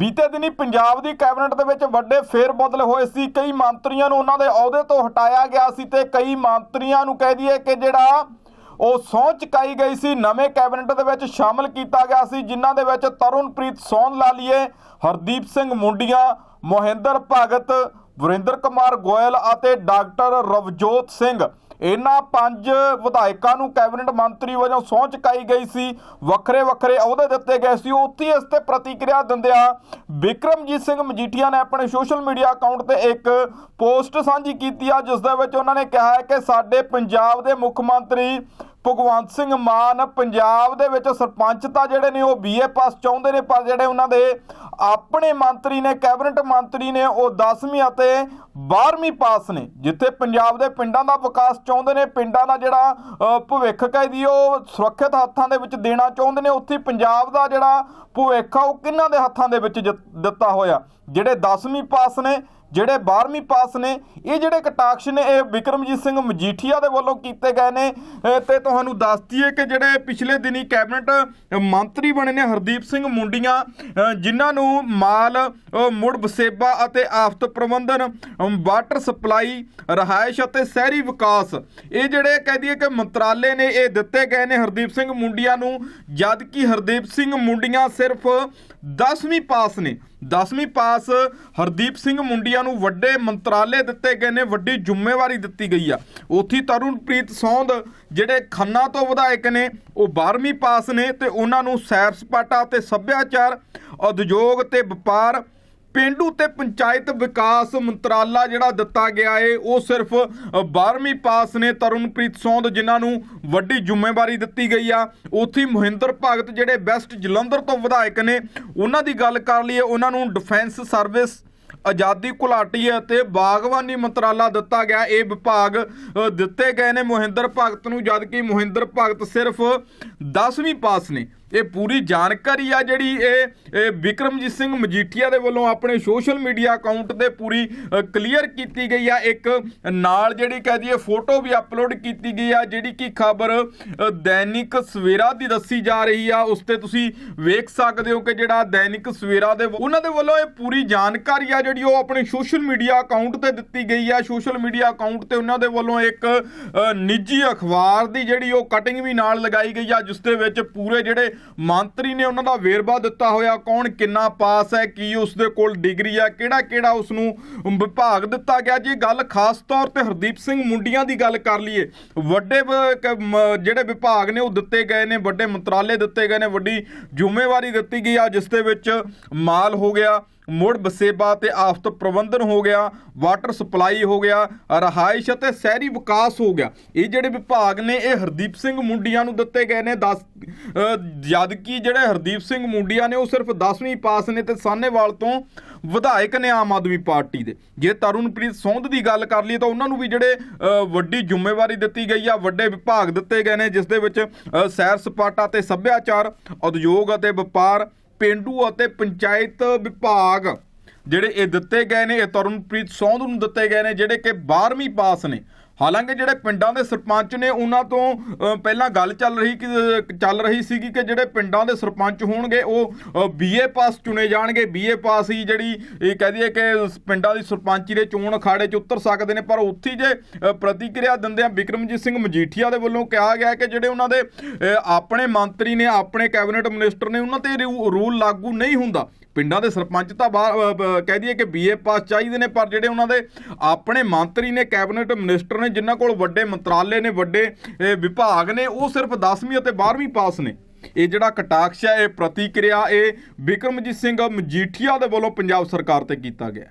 ਬੀਤੇ ਦਿਨੀ ਪੰਜਾਬ ਦੀ ਕੈਬਨਿਟ ਦੇ ਵਿੱਚ ਵੱਡੇ ਫੇਰ ਬਦਲ ਹੋਏ ਸੀ। ਕਈ ਮੰਤਰੀਆਂ ਨੂੰ ਉਹਨਾਂ ਦੇ ਅਹੁਦੇ ਤੋਂ ਹਟਾਇਆ ਗਿਆ ਸੀ ਤੇ ਕਈ ਮੰਤਰੀਆਂ ਨੂੰ ਕਹਿ ਦਈਏ ਕਿ ਜਿਹੜਾ ਉਹ ਸਹੁੰ ਚੁਕਾਈ ਗਈ ਸੀ, ਨਵੇਂ ਕੈਬਨਿਟ ਦੇ ਵਿੱਚ ਸ਼ਾਮਲ ਕੀਤਾ ਗਿਆ ਸੀ, ਜਿਨ੍ਹਾਂ ਦੇ ਵਿੱਚ ਤਰੁਣਪ੍ਰੀਤ ਸੌਨ ਲਾਲੀਏ ਹਰਦੀਪ ਸਿੰਘ ਮੁੰਡੀਆਂ, ਮੋਹਿੰਦਰ ਭਗਤ ਵਰਿੰਦਰ ਕੁਮਾਰ ਗੋਇਲ ਅਤੇ ਡਾਕਟਰ ਰਵਜੋਤ ਸਿੰਘ। ਇਹਨਾਂ ਪੰਜ ਵਿਧਾਇਕਾਂ ਨੂੰ ਕੈਬਨਿਟ ਮੰਤਰੀ ਵਜੋਂ ਸਹੁੰ ਚੁਕਾਈ ਗਈ ਸੀ। ਵੱਖਰੇ ਵੱਖਰੇ ਅਹੁਦੇ ਦਿੱਤੇ ਗਏ ਸੀ। ਉੱਥੇ ਇਸ ਤੇ ਪ੍ਰਤੀਕਿਰਿਆ ਦਿੰਦਿਆਂ ਵਿਕਰਮਜੀਤ ਸਿੰਘ ਮਜੀਠੀਆ ਨੇ ਆਪਣੇ ਸੋਸ਼ਲ ਮੀਡੀਆ ਅਕਾਊਂਟ ਤੇ ਇੱਕ ਪੋਸਟ ਸਾਂਝੀ ਕੀਤੀ। ਆ ਜਿਸ ਦੇ ਵਿੱਚ ਉਹਨਾਂ ਨੇ ਕਿਹਾ ਹੈ ਕਿ ਸਾਡੇ ਪੰਜਾਬ ਦੇ ਮੁੱਖ ਮੰਤਰੀ ਭਗਵੰਤ ਸਿੰਘ ਮਾਨ ਪੰਜਾਬ ਦੇ ਵਿੱਚ ਸਰਪੰਚ ਤਾਂ ਜਿਹੜੇ ਨੇ ਉਹ ਬੀਏ ਪਾਸ ਚਾਹੁੰਦੇ ਨੇ ਪਰ ਜਿਹੜੇ ਉਹਨਾਂ ਦੇ ਆਪਣੇ ਮੰਤਰੀ ਨੇ ਕੈਬਨਿਟ ਮੰਤਰੀ ਨੇ ਉਹ 10ਵੀਂ ਅਤੇ 12ਵੀਂ ਪਾਸ ਨੇ ਜਿੱਥੇ ਪੰਜਾਬ ਦੇ ਪਿੰਡਾਂ ਦਾ ਵਿਕਾਸ ਚਾਹੁੰਦੇ ਨੇ ਪਿੰਡਾਂ ਦਾ ਜਿਹੜਾ ਅ, ਭਵਿੱਖ ਕਹਿੰਦੀ ਉਹ ਸੁਰੱਖਿਅਤ ਹੱਥਾਂ ਦੇ ਵਿੱਚ ਦੇਣਾ ਚਾਹੁੰਦੇ ਨੇ। ਉੱਥੇ ਪੰਜਾਬ ਦਾ ਜਿਹੜਾ ਭਵਿੱਖ ਆ ਉਹ ਕਿਹਨਾਂ ਦੇ ਹੱਥਾਂ ਦੇ ਵਿੱਚ ਜਿ- ਦਿੱਤਾ ਹੋਇਆ? ਜਿਹੜੇ 10ਵੀਂ ਪਾਸ ਨੇ ਜਿਹੜੇ 12ਵੀਂ ਪਾਸ ਨੇ ਇਹ ਜਿਹੜੇ ਕਟਾਕਸ਼ ਨੇ ਇਹ ਵਿਕਰਮਜੀਤ ਸਿੰਘ ਮਜੀਠੀਆ ਦੇ ਵੱਲੋਂ ਕੀਤੇ ਗਏ ਨੇ। ਅ, ਤੇ ਤੁਹਾਨੂੰ ਦੱਸ ਦਈਏ ਕਿ ਜਿਹੜੇ ਪਿਛਲੇ ਦਿਨੀ ਕੈਬਨਿਟ ਮੰਤਰੀ ਬਣੇ ਨੇ ਹਰਦੀਪ ਸਿੰਘ ਮੁੰਡੀਆਂ ਜਿਨ੍ਹਾਂ ਨੂੰ ਮਾਲ ਮੁੜ ਵਸੇਬਾ ਅਤੇ ਆਫਤ ਪ੍ਰਬੰਧਨ ਵਾਟਰ ਸਪਲਾਈ ਰਹਾਇਸ਼ ਅਤੇ ਸ਼ਹਿਰੀ ਵਿਕਾਸ ਇਹ ਜਿਹੜੇ ਕਹਿ ਦਈਏ ਕਿ ਮੰਤਰਾਲੇ ਨੇ ਇਹ ਦਿੱਤੇ ਗਏ ਨੇ ਹਰਦੀਪ ਸਿੰਘ ਮੁੰਡੀਆਂ ਨੂੰ ਜਦ ਕਿ ਹਰਦੀਪ ਸਿੰਘ ਮੁੰਡੀਆਂ ਸਿਰਫ 10ਵੀਂ ਪਾਸ ਨੇ। 10ਵੀਂ ਪਾਸ ਹਰਦੀਪ ਸਿੰਘ ਮੁੰਡੀਆਂ ਨੂੰ ਵੱਡੇ ਮੰਤਰਾਲੇ ਦਿੱਤੇ ਗਏ ਨੇ, ਵੱਡੀ ਜ਼ਿੰਮੇਵਾਰੀ ਦਿੱਤੀ ਗਈ ਆ। ਉੱਥੀ ਤਰੁਣਪ੍ਰੀਤ ਸੌਂਦ, ਜਿਹੜੇ ਖੰਨਾ ਤੋਂ ਵਿਧਾਇਕ ਨੇ, ਉਹ 12ਵੀਂ ਪਾਸ ਨੇ ਤੇ ਉਹਨਾਂ ਨੂੰ ਸੈਰ ਸਪਾਟਾ ਤੇ ਸੱਭਿਆਚਾਰ, ਉਦਯੋਗ ਤੇ ਵਪਾਰ ਪਿੰਡੂ ਤੇ ਪੰਚਾਇਤ ਵਿਕਾਸ ਮੰਤਰਾਲਾ ਜਿਹੜਾ ਦਿੱਤਾ ਗਿਆ ਏ ਉਹ ਸਿਰਫ ਅ, 12ਵੀਂ ਪਾਸ ਨੇ ਤਰੁਣਪ੍ਰੀਤ ਸੌਂਦ ਜਿਨ੍ਹਾਂ ਨੂੰ ਵੱਡੀ ਜ਼ਿੰਮੇਵਾਰੀ ਦਿੱਤੀ ਗਈ ਆ। ਉੱਥੇ ਮੋਹਿੰਦਰ ਭਗਤ ਜਿਹੜੇ ਬੈਸਟ ਜਲੰਧਰ ਤੋਂ ਵਿਧਾਇਕ ਨੇ ਉਹਨਾਂ ਦੀ ਗੱਲ ਕਰ ਲਈਏ ਉਹਨਾਂ ਨੂੰ ਡਿਫੈਂਸ ਸਰਵਿਸ ਆਜ਼ਾਦੀ ਘੁਲਾਟੀ ਅਤੇ ਬਾਗਬਾਨੀ ਮੰਤਰਾਲਾ ਦਿੱਤਾ ਗਿਆ। ਇਹ ਵਿਭਾਗ ਦਿੱਤੇ ਗਏ ਨੇ ਮੋਹਿੰਦਰ ਭਗਤ ਨੂੰ ਜਦਕਿ ਮੋਹਿੰਦਰ ਭਗਤ ਸਿਰਫ 10ਵੀਂ ਪਾਸ ਨੇ। ਇਹ ਪੂਰੀ ਜਾਣਕਾਰੀ ਆ ਜਿਹੜੀ ਇਹ ਇਹ ਵਿਕਰਮਜੀਤ ਸਿੰਘ ਮਜੀਠੀਆ ਦੇ ਵੱਲੋਂ ਆਪਣੇ ਸੋਸ਼ਲ ਮੀਡੀਆ ਅਕਾਊਂਟ ਤੇ ਪੂਰੀ ਕਲੀਅਰ ਕੀਤੀ ਗਈ ਆ। ਇੱਕ ਨਾਲ ਜਿਹੜੀ ਕਹਿ ਦਈਏ, ਫੋਟੋ ਵੀ ਅਪਲੋਡ ਕੀਤੀ ਗਈ ਆ, ਜਿਹੜੀ ਕਿ ਖਬਰ ਦੈਨਿਕ ਸਵੇਰਾ ਦੀ ਦੱਸੀ ਜਾ ਰਹੀ ਆ। ਉਸ ਤੇ ਤੁਸੀਂ ਵੇਖ ਸਕਦੇ ਹੋ ਕਿ ਜਿਹੜਾ ਦੈਨਿਕ ਸਵੇਰਾ ਦੇ ਉਹਨਾਂ ਦੇ ਵੱਲੋਂ ਇਹ ਪੂਰੀ ਜਾਣਕਾਰੀ ਆ ਜਿਹੜੀ ਉਹ ਆਪਣੇ ਸੋਸ਼ਲ ਮੀਡੀਆ ਅਕਾਊਂਟ ਤੇ ਦਿੱਤੀ ਗਈ ਆ। ਸੋਸ਼ਲ ਮੀਡੀਆ ਅਕਾਊਂਟ ਤੇ ਉਹਨਾਂ ਦੇ ਵੱਲੋਂ ਇੱਕ ਨਿੱਜੀ ਅਖਬਾਰ ਦੀ ਜਿਹੜੀ ਉਹ ਕਟਿੰਗ ਵੀ ਨਾਲ ਲਗਾਈ ਗਈ ਆ, ਜਿਸ ਦੇ ਵਿੱਚ ਪੂਰੇ ਜਿਹੜੇ ਮੰਤਰੀ ਨੇ ਉਹਨਾਂ ਦਾ ਵੇਰਵਾ ਦਿੱਤਾ ਹੋਇਆ, ਕੌਣ, ਕਿੰਨਾ ਪਾਸ ਹੈ, ਕੀ ਉਸ ਦੇ ਕੋਲ ਡਿਗਰੀ ਹੈ ਕਿਹੜਾ ਕਿਹੜਾ ਉਸ ਨੂੰ ਵਿਭਾਗ ਦਿੱਤਾ ਗਿਆ? ਜੀ ਗੱਲ ਖਾਸ ਤੌਰ ਤੇ ਹਰਦੀਪ ਸਿੰਘ ਮੁੰਡੀਆਂ ਦੀ ਗੱਲ ਕਰ ਲਈਏ, ਵੱਡੇ ਜਿਹੜੇ ਵਿਭਾਗ ਨੇ ਉਹ ਦਿੱਤੇ ਗਏ ਨੇ, ਵੱਡੇ ਮੰਤਰਾਲੇ ਦਿੱਤੇ ਗਏ ਨੇ, ਵੱਡੀ ਜ਼ਿੰਮੇਵਾਰੀ ਦਿੱਤੀ ਗਈ ਆ, ਜਿਸ ਦੇ ਵਿੱਚ ਮਾਲ ਹੋ ਗਿਆ। ਮੁੜ ਵਸੇਬਾ ਤੇ ਆਫਤ ਪ੍ਰਬੰਧਨ ਹੋ ਗਿਆ ਵਾਟਰ ਸਪਲਾਈ ਹੋ ਗਿਆ, ਰਹਾਇਸ਼ ਅਤੇ ਸ਼ਹਿਰੀ ਵਿਕਾਸ ਹੋ ਗਿਆ। ਇਹ ਜਿਹੜੇ ਵਿਭਾਗ ਨੇ, ਇਹ ਹਰਦੀਪ ਸਿੰਘ ਮੁੰਡੀਆਂ ਨੂੰ ਦਿੱਤੇ ਗਏ ਨੇ। 10 ਜਦਕਿ ਜਿਹੜੇ ਹਰਦੀਪ ਸਿੰਘ ਮੁੰਡੀਆਂ ਨੇ, ਉਹ ਸਿਰਫ 10ਵੀਂ ਪਾਸ ਨੇ ਤੇ ਸਾਹਨੇਵਾਲ ਤੋਂ ਵਿਧਾਇਕ ਨੇ ਆਮ ਆਦਮੀ ਪਾਰਟੀ ਦੇ। ਜੇ ਤਰੁਣਪ੍ਰੀਤ ਸੌਂਧ ਦੀ ਗੱਲ ਕਰ ਲਈਏ ਤਾਂ ਉਹਨਾਂ ਨੂੰ ਵੀ ਜਿਹੜੇ ਵੱਡੀ ਜ਼ਿੰਮੇਵਾਰੀ ਦਿੱਤੀ ਗਈ ਆ, ਵੱਡੇ ਵਿਭਾਗ ਦਿੱਤੇ ਗਏ ਨੇ, ਜਿਸ ਦੇ ਵਿੱਚ ਸੈਰ ਸਪਾਟਾ ਤੇ ਸੱਭਿਆਚਾਰ, ਉਦਯੋਗ ਅਤੇ ਵਪਾਰ ਪਿੰਡੂ ਅਤੇ ਪੰਚਾਇਤ ਵਿਭਾਗ ਜਿਹੜੇ ਇਹ ਦਿੱਤੇ ਗਏ ਨੇ, ਇਹ ਤਰਨਪ੍ਰੀਤ ਸੌਂਦ ਨੂੰ ਦਿੱਤੇ ਗਏ ਨੇ, ਜਿਹੜੇ ਕਿ 12ਵੀਂ ਪਾਸ ਨੇ। ਹਾਲਾਂਕਿ ਜਿਹੜੇ ਪਿੰਡਾਂ ਦੇ ਸਰਪੰਚ ਨੇ ਉਹਨਾਂ ਤੋਂ ਪਹਿਲਾਂ ਗੱਲ ਚੱਲ ਰਹੀ ਕਿ ਚੱਲ ਰਹੀ ਸੀਗੀ ਕਿ ਜਿਹੜੇ ਪਿੰਡਾਂ ਦੇ ਸਰਪੰਚ ਹੋਣਗੇ ਉਹ ਬੀਏ ਪਾਸ ਚੁਣੇ ਜਾਣਗੇ। ਬੀਏ ਪਾਸ ਹੀ ਜਿਹੜੀ ਇਹ ਕਹਿ ਦਈਏ ਕਿ ਪਿੰਡਾਂ ਦੀ ਸਰਪੰਚੀ ਦੇ ਚੋਣ ਅਖਾੜੇ 'ਚ ਉਤਰ ਸਕਦੇ ਨੇ ਪਰ ਉੱਥੇ ਜੇ ਅ, ਪ੍ਰਤੀਕਿਰਿਆ ਦਿੰਦਿਆਂ ਵਿਕਰਮਜੀਤ ਸਿੰਘ ਮਜੀਠੀਆ ਦੇ ਵੱਲੋਂ ਕਿਹਾ ਗਿਆ ਕਿ ਜਿਹੜੇ ਉਹਨਾਂ ਦੇ ਆਪਣੇ ਮੰਤਰੀ ਨੇ ਆਪਣੇ ਕੈਬਨਿਟ ਮਿਨਿਸਟਰ ਨੇ ਉਹਨਾਂ ਤੇ ਰੂ- ਰੂਲ ਲਾਗੂ ਨਹੀਂ ਹੁੰਦਾ। ਪਿੰਡਾਂ ਦੇ ਸਰਪੰਚ ਤਾਂ ਬਾਹਰ ਕਹਿ ਦਈਏ ਕਿ ਬੀਏ ਪਾਸ ਚਾਹੀਦੇ ਨੇ, ਪਰ ਜਿਹੜੇ ਉਹਨਾਂ ਦੇ ਆਪਣੇ ਮੰਤਰੀ ਨੇ, ਕੈਬਨਿਟ ਮਿਨਿਸਟਰ ਨੇ, ਜਿਨ੍ਹਾਂ ਕੋਲ ਵੱਡੇ ਮੰਤਰਾਲੇ ਨੇ, ਵੱਡੇ ਵਿਭਾਗ ਨੇ, ਉਹ ਸਿਰਫ 10ਵੀਂ ਅਤੇ 12ਵੀਂ ਪਾਸ ਨੇ। ਇਹ ਜਿਹੜਾ ਕਟਾਕਸ਼ ਹੈ, ਇਹ ਪ੍ਰਤੀਕਿਰਿਆ, ਇਹ ਵਿਕਰਮਜੀਤ ਸਿੰਘ ਮਜੀਠੀਆ ਦੇ ਵੱਲੋਂ ਪੰਜਾਬ ਸਰਕਾਰ ਤੇ ਕੀਤਾ ਗਿਆ।